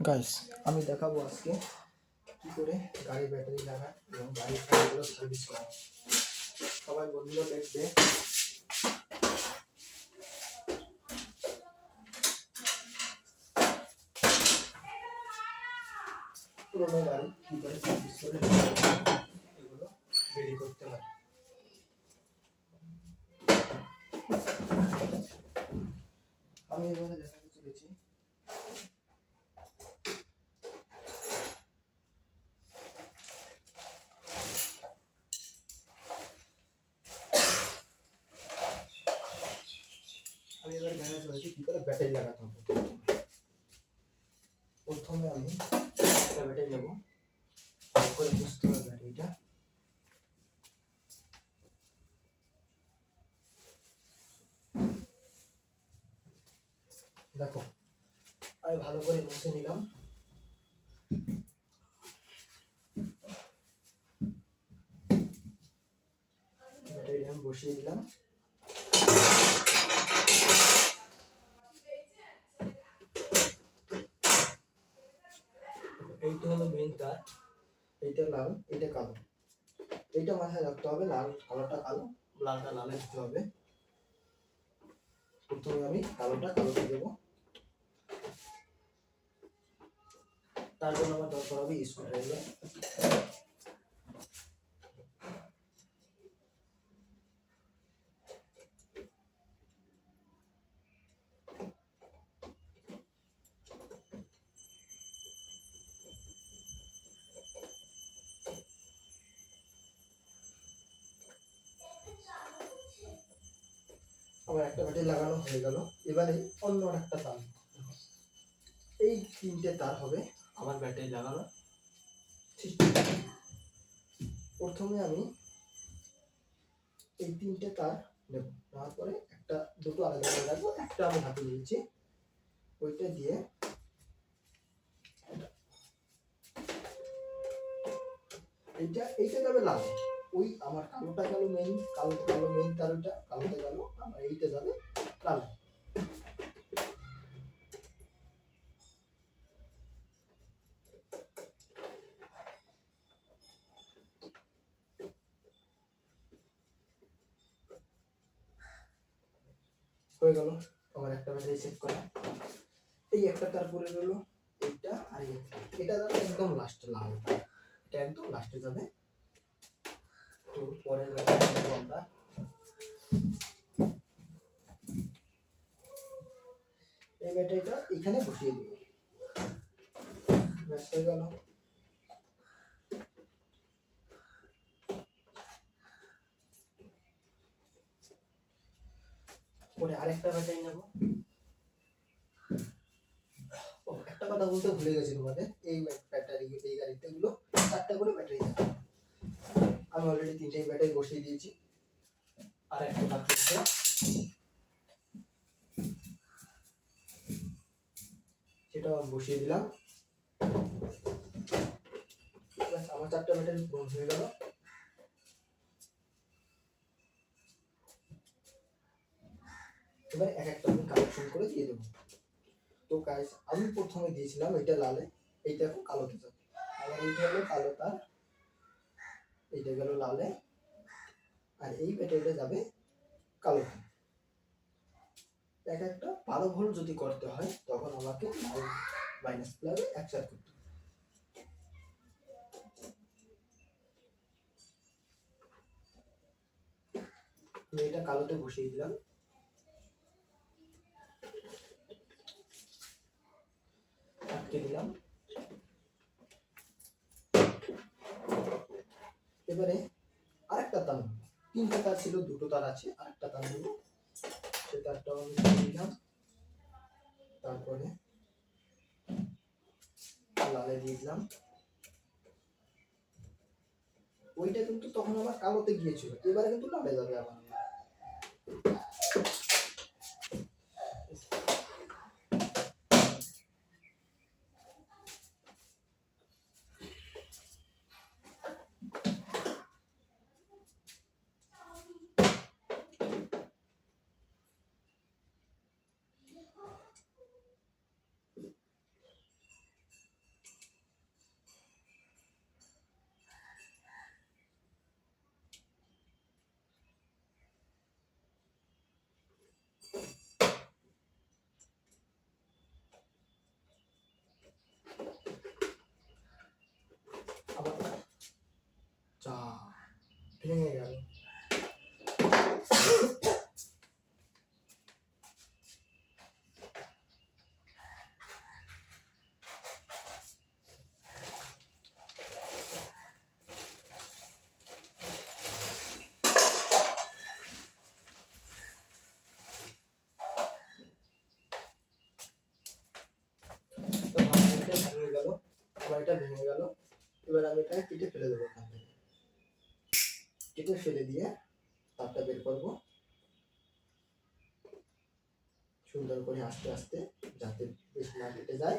Guys আমি দেখাবো আজকে কি করে গাড়ি ব্যাটারি লাগা এবং গাড়ির গাড়িগুলো সার্ভিস করা। সবাই বন্ধুরা দেখবে। পুরোনো গাড়ি, কি করে সার্ভিস করে এগুলো রেডি করতে হয়। আমি এবারে দেখাতে চলেছি আমি এবার দেখাতে চলেছি কি করে ব্যাটারি লাগাতে হবে প্রথমে আমি একটা ব্যাটারি নেব ভালো করে বুঝতে হবে ব্যাটারিটা দেখো, আমি ভালো করে মুছে নিলাম। বসিয়ে দিলাম। এইটা হলো মেইন তার, এইটা লাল, এইটা কালো। এইটা মাথায় রাখতে হবে, লাল কালোটা কালো, লালটা লালে দিতে হবে। প্রথমে আমি কালোটা কালোতে দেবো। তার জন্য আমার দরকার হবে স্ক্রুড্রাইভার আমার একটা ব্যাটারি লাগানো হয়ে গেল। এবারে অন্য একটা তার। এই তিনটে তার হবে। আমার ব্যাটারি লাগানো। প্রথমে আমি এই তিনটে তার নেব। নেওয়ার পরে একটা, দুটো আলাদা করে রাখব, একটা আমি হাতে নিয়েছি ওইটা দিয়ে এইটা এইটা যাবে লাল। ওই আমার কালোটা গেল মেইন কালো কালো মেইন ওইটা কালোটা গেল, আমার এইটা যাবে লাল হয়ে গেল আমার একটা ব্যাটারি চেক করা এই একটা তার পরে রইল এইটা আর এই একটা। এটা যাবে একদম লাস্টে লাল এটা লাস্টে যাবে। তো পরের ব্যাটারি নেব আমরা। এই ব্যাটারিটা এখানে বসিয়ে দিব। ব্যাস হয়ে গেল। পরে আরেকটা ব্যাটারি নেব ও একটা কথা বলতে ভুলে গেছি তোমাদের। এই ব্যাটারি এই গাড়িতে গুলো চারটা করে ব্যাটারি থাকে। আমি অলরেডি তিনটে ব্যাটারি বসিয়ে দিয়েছি। আর একটা বাকি আছে। আমি বসিয়ে দিলাম। আমার চারটা ব্যাটারি হয়ে গেল। এবার এক একটা কালেকশন করে দিয়ে দেবো। তো গাইস আমি প্রথমে দিয়েছিলাম এটা লালে, এইটা এখন কালোতে যাবে আবার এইটা হলো কালো তার, এইটা গেল লালে। আর এই ব্যাটারিটা যাবে কালোতে এক একটা বারো ভোল্ট যদি করতে হয়, তখন আমাকে মাইনাস প্লাসে একসাথে করতে এটা কালোতে বসিয়ে দিলাম। আটকে দিলাম। এবারে আরেকটা তার নেব। তিনটা তার ছিল, দুটো তার আছে, আরেকটা তার নেব। সে তারটাও আমি দিলাম তারপরে লালে দিয়ে দিলাম। ওইটা কিন্তু তখন আমার কালোতে গিয়েছিল। এবারে কিন্তু লালে যাবে আমার এটা ভেঙে গেল। এবার আমি এটা কেটে ফেলে দেবো ওখান থেকে। কেটে ফেলে দিয়ে তারটা বের করব। সুন্দর করে আস্তে আস্তে যাতে বেশি না কেটে যায়।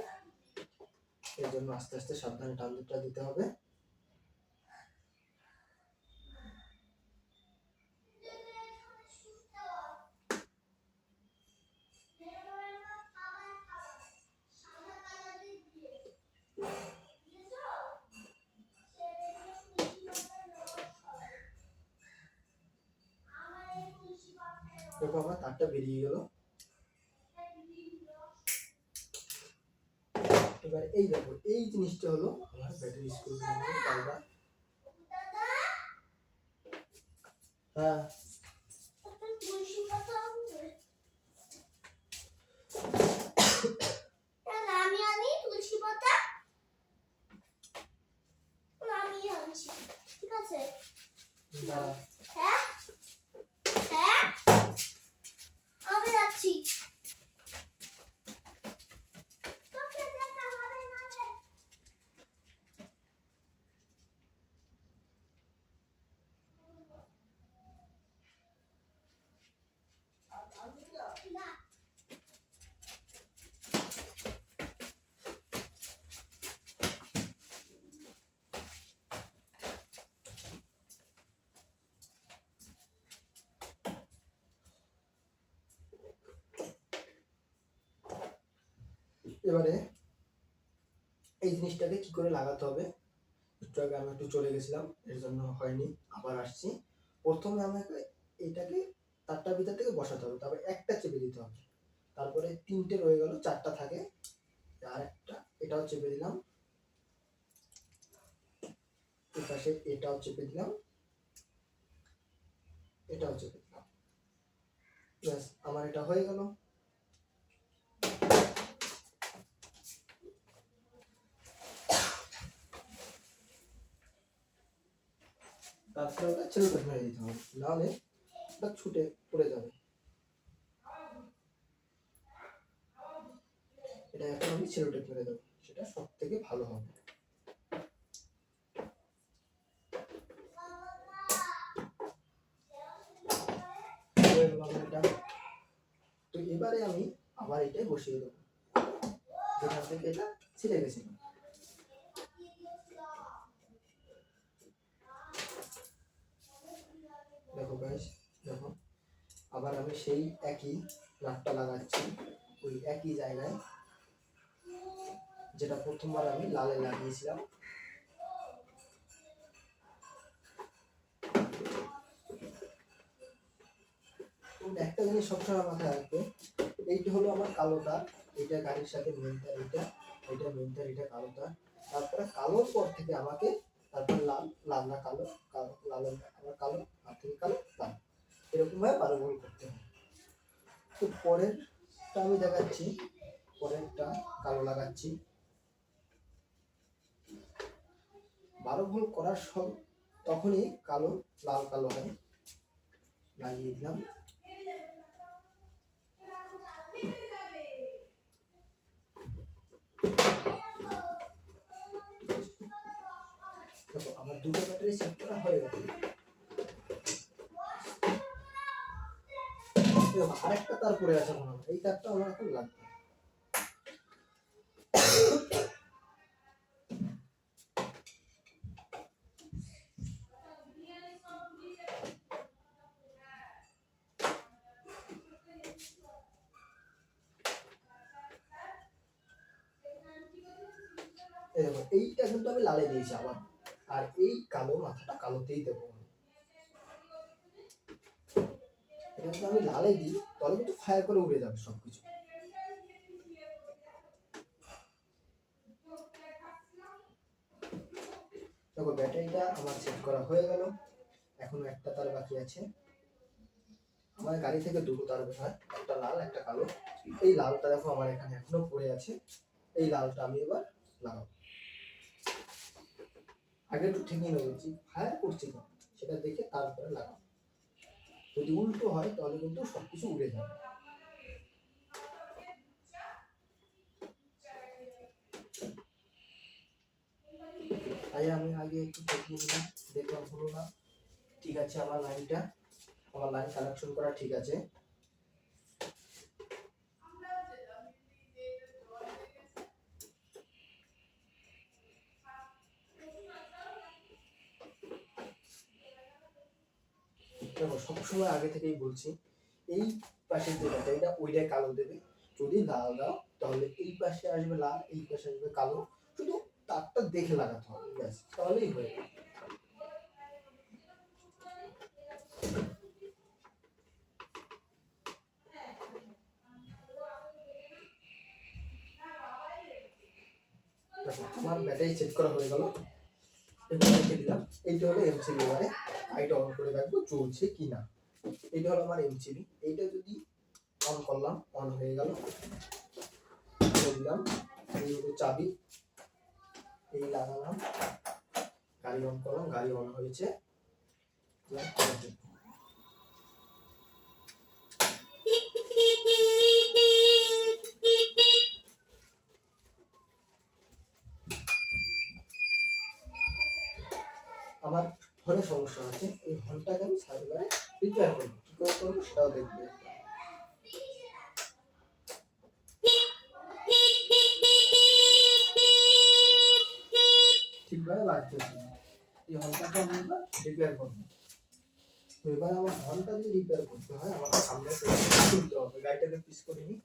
এর জন্য আস্তে আস্তে সাবধানে টান দিতে হবে। দেখো আমার তারটা বেরিয়ে গেল এবার এই দেখো এই জিনিসটা হলো আমার ব্যাটারি স্ক্রু তারটা হ্যাঁ। আমি আনি তুলসী পাতা। আমি ঠিক আছে দাঁড়া। হ্যাঁ হ্যাঁ আমি যাচ্ছি তোকে দেখা হবে না রে। না এবারে এই জিনিসটাকে কি করে লাগাতে হবে? একটু আগে আমি একটু চলে গেছিলাম, এর জন্য হয়নি, আবার আসছি। প্রথমে আমাকে এটাকে তারটার ভিতর থেকে বসাতে হবে, তারপরে একটা চেপে দিতে হবে। তারপরে তিনটে রয়ে গেল, চারটা থাকে। আর একটা এটাও চেপে দিলাম। এর পাশে এটাও চেপে দিলাম। এটাও চেপে দিলাম। ব্যাস, আমার এটা হয়ে গেল। তারপরে ওটা ছেলেটা মেরে দিতে হবে, নাহলে ওটা ছুটে পড়ে যাবে। এটা এখন আমি ছেলেটা মেরে দেবো, সেটা সব থেকে ভালো হবে। তো এবারে আমি আবার এটাই বসিয়ে দেবো। যেখান থেকে এটা ছিঁড়ে গেছিল দেখো গাইস দেখো। আবার আমি সেই একই নাটটা লাগাচ্ছি, ওই একই জায়গায়, যেটা প্রথমবার আমি লালে লাগিয়েছিলাম। একটা জিনিস সবসময় মাথায় রাখবে, এইটা হলো আমার কালো তার এইটা গাড়ির সাথে মেন তার এইটা এইটা মেন তার এটা কালো তার তারপরে কালোর পর থেকে আমাকে তারপর লাল লাল না কালো কালো, লাল আবার কালো, আর থেকে কালো, লাল। এরকম ভাবে বারো ভুল করতে হবে তো পরেরটা আমি দেখাচ্ছি। পরেরটা কালো লাগাচ্ছি। বারো ভুল করার সব তখনই কালো, লাল, কালো হয়। লাগিয়ে দিলাম দেখো আমার দুটো ব্যাটারি সেট করা হয়ে গেছে। আরেকটা তার পড়ে আছে মনে হয়। এই তারটা আমার এখন লাগবে। ফায়ার করে উড়ে যাবে সবকিছু। দেখো, ব্যাটারিটা আমার সেট করা হয়ে গেল। এখনও একটা তার বাকি আছে। আমার গাড়ি থেকে দুটো তার বের হয় একটা লাল, একটা কালো। এই লালটা দেখো আমার এখানে এখনও পড়ে আছে। এই লালটা আমি এবার লাগাবো। আগে একটু ঠেকিয়ে নেব, যে ফায়ার করছে কেন? সেটা দেখে তারপরে লাগাবো। যদি উল্টো হয়, তাহলে কিন্তু সবকিছু উড়ে যাবে। তাই আমি আগে একটু চেক দিলাম, দেখলাম হলো না। ঠিক আছে, আমার লাইনটা, আমার লাইন কানেকশন করা ঠিক আছে। সবসময় আগে থেকেই বলছি, এই পাশের যেটা এটা ওইটাই কালো দেবে। যদি লাল দাও, তাহলে এই পাশে আসবে লাল, এই পাশে আসবে কালো। শুধু তারটা দেখে লাগাতে হবে, ব্যাস, তাহলেই হয়ে আমার ব্যাটারি চেক করা হয়ে গেল। এবার রেখে দিলাম। এইটা হলো এমসিবি এবারে আইটা অন করে রাখব চলছে কি না এইটা হলো আমার এমসিবি এইটা যদি অন করলাম অন হয়ে গেল। দিলাম এই হলো চাবি। এই লাগালাম। গাড়ি অন করলাম, গাড়ি অন হয়েছে। আমার ফোনে সমস্যা আছে। এই ফোনটাকে আমি সার্ভারে রিপেয়ার করব। কি করে করব সেটাও দেখবে। এই আমি রিপেয়ার করব। এবার আমার হলটা যদি রিপেয়ার করতে হয়, আমাকে সামনে গাড়িটাকে পিস করে নিই।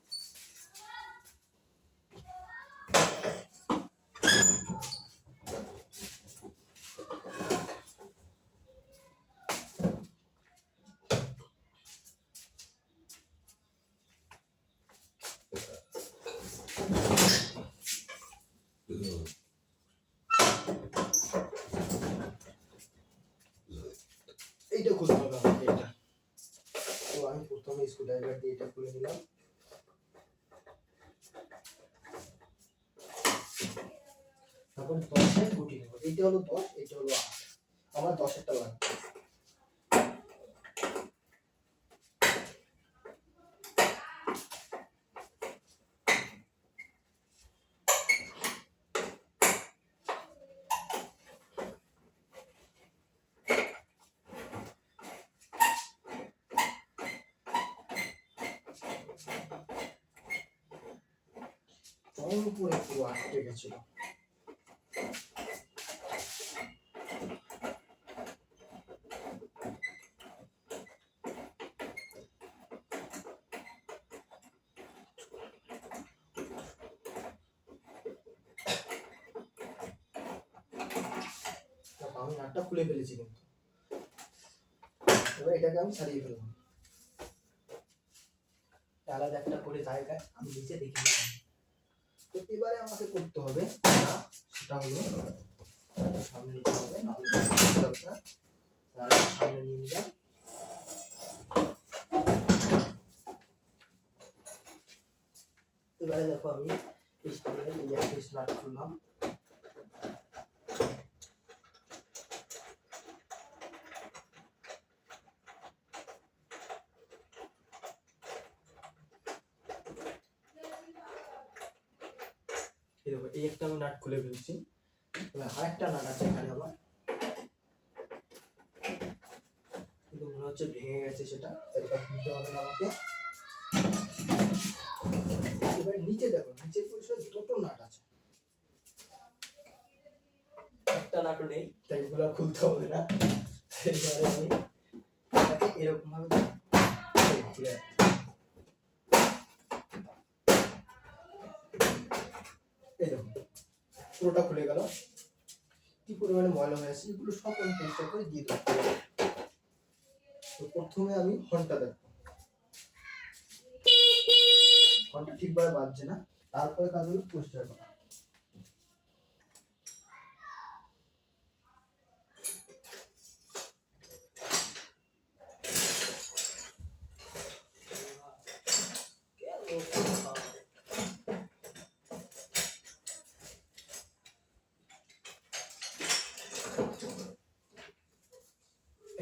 এইটা খুলতে হবে আমাকে এটা তো আমি প্রথমে স্ক্রু ড্রাইভার দিয়ে এটা খুলে নিলাম। তারপর দশের গুটি নেব। এইটা হলো দশ, এইটা হলো আট। আমার দশেরটা লাগবে চল উপরে পুরো আটকে গেছিল আমি নাটটা খুলে ফেলেছি কিন্তু। এবার এটাকে আমি সারিয়ে ফেললাম। আলাদা একটা করে জায়গায় আমি নিচে দেখে নিলাম। আমাকে করতে হবে? সেটা হলো সামনে নিতে হবে। তাহলে সামনে নিয়ে নিলাম। এবারে দেখো আমি এই সামনে এই পিস নাট করলাম দেখো, এই একটা আমি নাট খুলে ফেলছি। এবার আরেকটা নাট আছে এখানে আমার কিন্তু মনে হচ্ছে ভেঙে গেছে সেটা এটা খুলতে হবে আমাকে। এবার নিচে দেখো নিচে পরিসর দুটো নাট আছে। একটা নাটও নেই, তাই এগুলো খুলতে হবে না। এরকম ভাবে এই দেখো পুরোটা খুলে গেল। কি পরিমাণে ময়লা হয়ে আছে এগুলো সব আমি পরিষ্কার করে দিয়ে দেবো। তো প্রথমে আমি ঘণ্টা দেখব। ঘণ্টা ঠিকভাবে বাজছে না, তারপরে কাজ হলো পরিষ্কার করা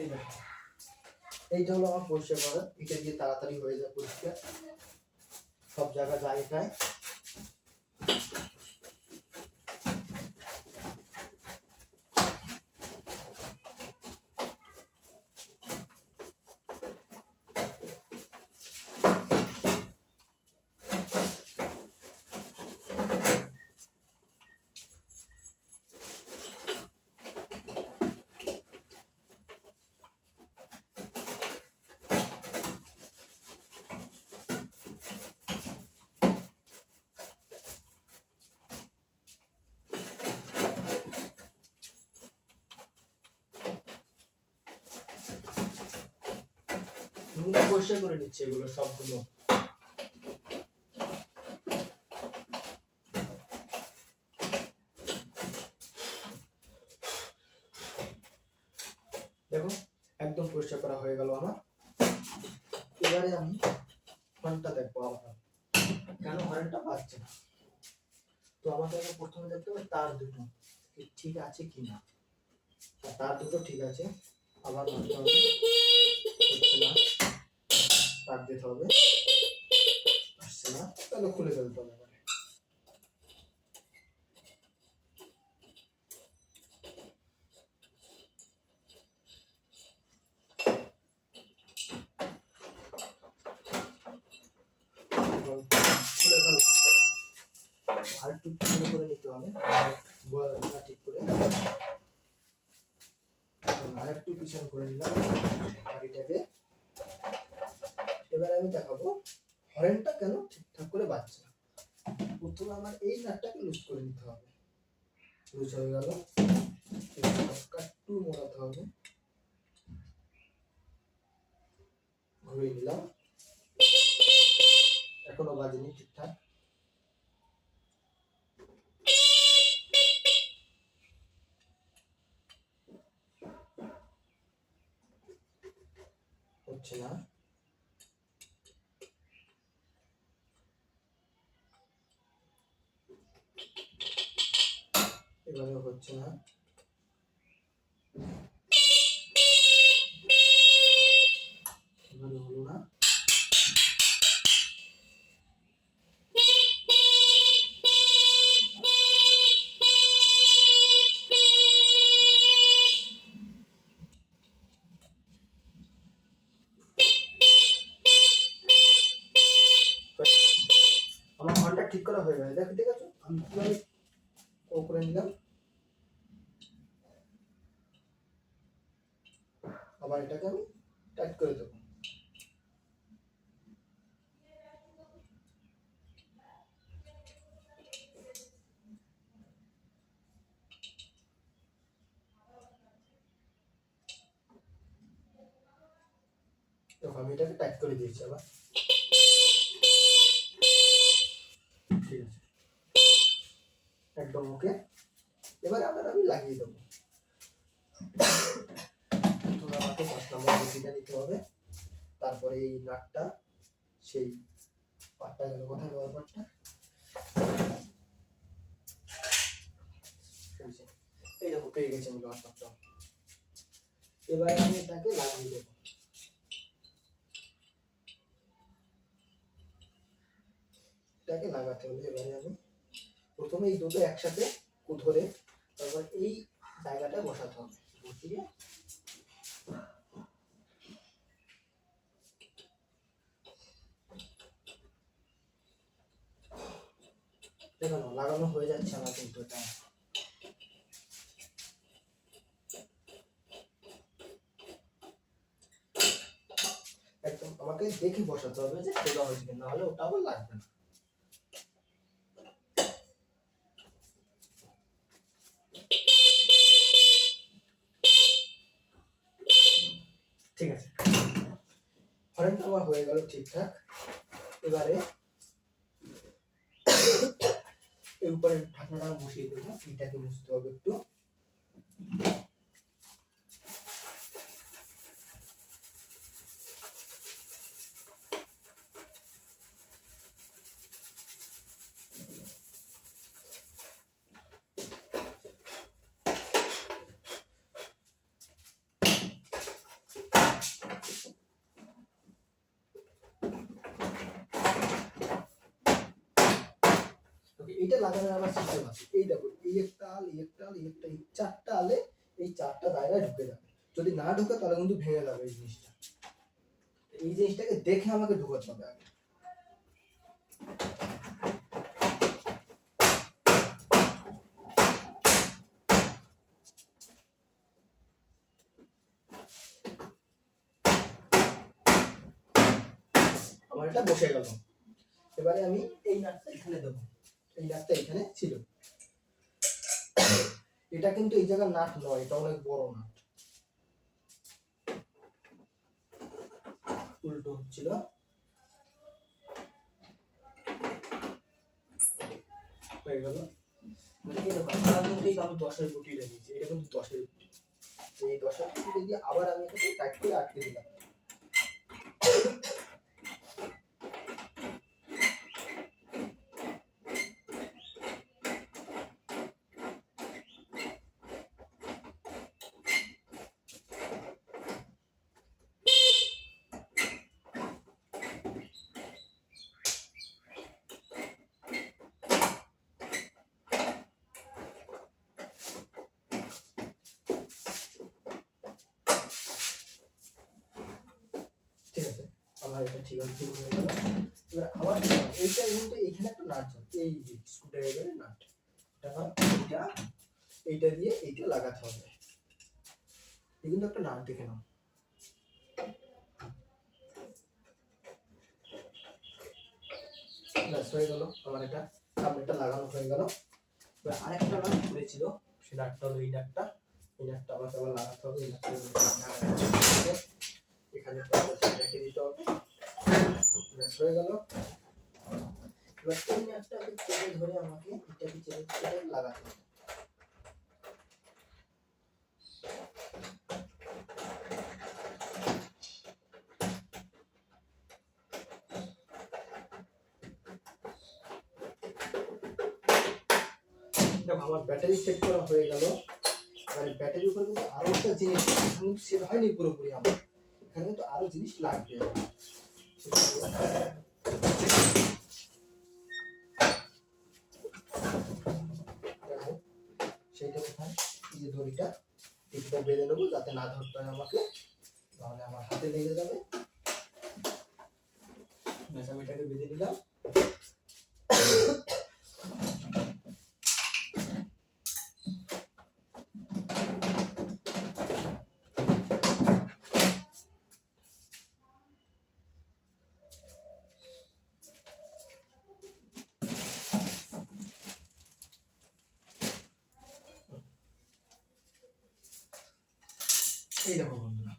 এই দেখো এইটা হলো আমার পরিষ্কার করা এটা দিয়ে তাড়াতাড়ি হয়ে যায় পরিষ্কার। সব জায়গা জায়গায় কিন্তু পরিষ্কার করে নিচ্ছে এগুলো সবগুলো। দেখো, একদম পরিষ্কার করা হয়ে গেল আমার। এবারে আমি হর্নটা দেখব আবার। কেন হর্নটা বাজছে না? তো আমাকে আগে প্রথমে দেখতে হবে তার দুটো ঠিক আছে কি না। তার দুটো ঠিক আছে, আবার তার দিতে হবে। আসছে না? তাহলে খুলে ফেলতে হবে এবারে। এবার খুলে ফেলতে আর একটু ভালো করে নিতে হবে বলটা ঠিক করে আর একটু পিছন করে নিলাম গাড়িটাকে এবার আমি দেখাবো হরেনটা কেন ঠিকঠাক করে বাজছে না প্রথমে আমার এই নাটটাকে লুজ করে নিতে হবে লুজ হয়ে গেল। একটু মোড়াতে হবে। ঘুরিয়ে দিলাম এখনও বাজেনি ঠিকঠাক। না এভাবে হলো না ঠিক করা হয়ে গেছে। দেখো, ঠিক আছে? আমি কীভাবে ও করে নিলাম। আবার এটাকে আমি টাইট করে দেবো। দেখো, আমি এটাকে টাইট করে দিয়েছি আবার। ঠিক আছে। একদম ওকে। এবার আবার আমি লাগিয়ে দেবো। নম্বর বসিটা দিতে হবে, তারপরে এই নাটটা, সেই পাটটা গেল কোথায় লোয়ার পাটটা? এই দেখো, পেয়ে গেছে আমি লোয়ার পাটটা। এবার আমি এটাকে লাগিয়ে দেবো। এটাকে লাগাতে হবে এবারে আমি। প্রথমে এই দুটো একসাথে ধরে তারপর এই জায়গাটা বসাতে হবে। বসিয়ে দেখো না, লাগানো হয়ে যাচ্ছে আমার কিন্তু এটা। একদম আমাকে দেখে বসাতে হবে যে সোজা হয়েছে কিনা নাহলে ওটা আবার লাগবে না। ঠিক আছে। হরেনটা আমার হয়ে গেল ঠিকঠাক। এবারে এর উপরে ঢাকনাটা বসিয়ে দেবো এটাকে মুছতে হবে একটু ওকে এটা লাগানোর আবার সিস্টেম আছে এই দেখো এই একটা আল এই একটা আল এই একটা এই চারটা আলে এই চারটা জায়গায় ঢুকে যাবে। যদি না ঢুকে তাহলে কিন্তু ভেঙে যাবে এই জিনিসটা। এই জিনিসটাকে দেখে আমাকে ঢুকাতে হবে আগে। এটা বসে গেল। এবারে আমি এই নাটটা এখানে দেবো। এই নাটটা এখানে ছিল। এটা কিন্তু এই জায়গার নাট নয়, এটা অনেক বড় নাট। উল্টো হচ্ছিল। হয়ে মানে মধ্যেই আমি দশের গুটি রেখেছি এটা কিন্তু দশের গুটি। এই দশের গুটি দিয়ে আবার আমি এটাকে টাইট করে আটকে দিলাম ঠিক আছে এটা ঠিক আছে হয়ে গেল এবার আবার এইটা কিন্তু এখানে একটা নাট এই যে স্ক্রুড্রাইভারের নাট, এটা এইটা দিয়ে এইটা লাগাতে হবে। এই কিন্তু একটা নাট দেখে নাও। ব্যাস, হয়ে গেল। আমার এটা সামনেটা লাগানো হয়ে গেল। এবার আরেকটা নাট পড়েছিল সে নাটটা হলো এই নাটটা। এই নাটটা আমাকে আবার লাগাতে হবে, এই নাটটা। এখানে রেখে দিতে হবে। ব্যাস হয়ে গেল। এবার এই নাটটাকে চেপে ধরে আমাকে এটাকে চেপে চেপে লাগাতে আমার ব্যাটারি সেট করা হয়ে গেল। মানে ব্যাটারির উপর কিন্তু আরও একটা জিনিস সেট হয়নি পুরোপুরি আমার। এখানে কিন্তু আরও জিনিস লাগবে। সেইটা কোথায়? যে দড়িটা এইটা বেঁধে নেব যাতে না ধরতে হয় আমাকে। তাহলে আমার হাতে লেগে যাবে। ব্যাস, বেঁধে নিলাম এই দেখো বন্ধুরা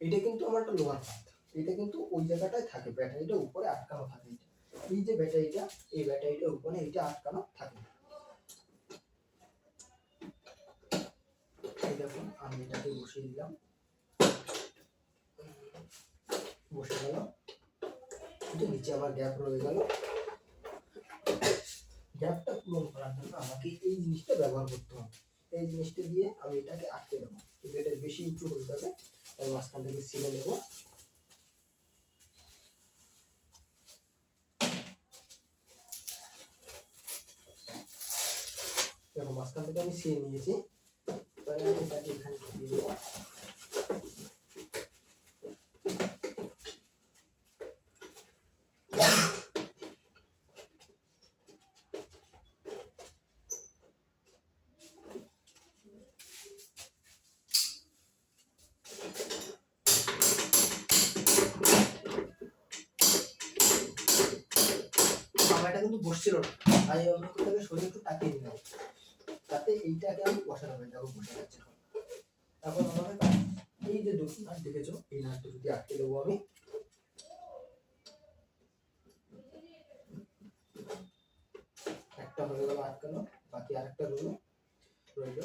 এটা কিন্তু আমার একটা লোয়ার পাত এটা কিন্তু ওই জায়গাটায় থাকে ব্যাটারিটা উপরে আটকানো থাকে এটা এই যে ব্যাটারিটা এই ব্যাটারিটা উপরে এটা আটকানো থাকে এই দেখুন, আমি এটাকে বসিয়ে দিলাম। বসে গেল। নিচে আমার গ্যাপ রয়ে গেল। গ্যাপটা পূরণ করার জন্য আমাকে এই জিনিসটা ব্যবহার করতে হবে। এই জিনিসটা দিয়ে আমি এটাকে আটকে দেবো। কিন্তু এটা বেশি উঁচু হয়ে যাবে, তাই মাঝখান থেকে ছিলে নেব। দেখো, মাঝখান থেকে আমি ছিলে নিয়েছি। কিন্তু বসছিল না। আমি অন্য কোথাও শরীর একটু তাকিয়ে দিলাম তাতে এইটাকে আমি বসানো হবে দেখো বসে যাচ্ছে। তারপর আমাদের এই যে দুটো নাট দেখেছ, এই নাটটা যদি আটকে দেবো আমি। একটা হয়ে গেল আটকানো, বাকি আরেকটা রইল, রইল।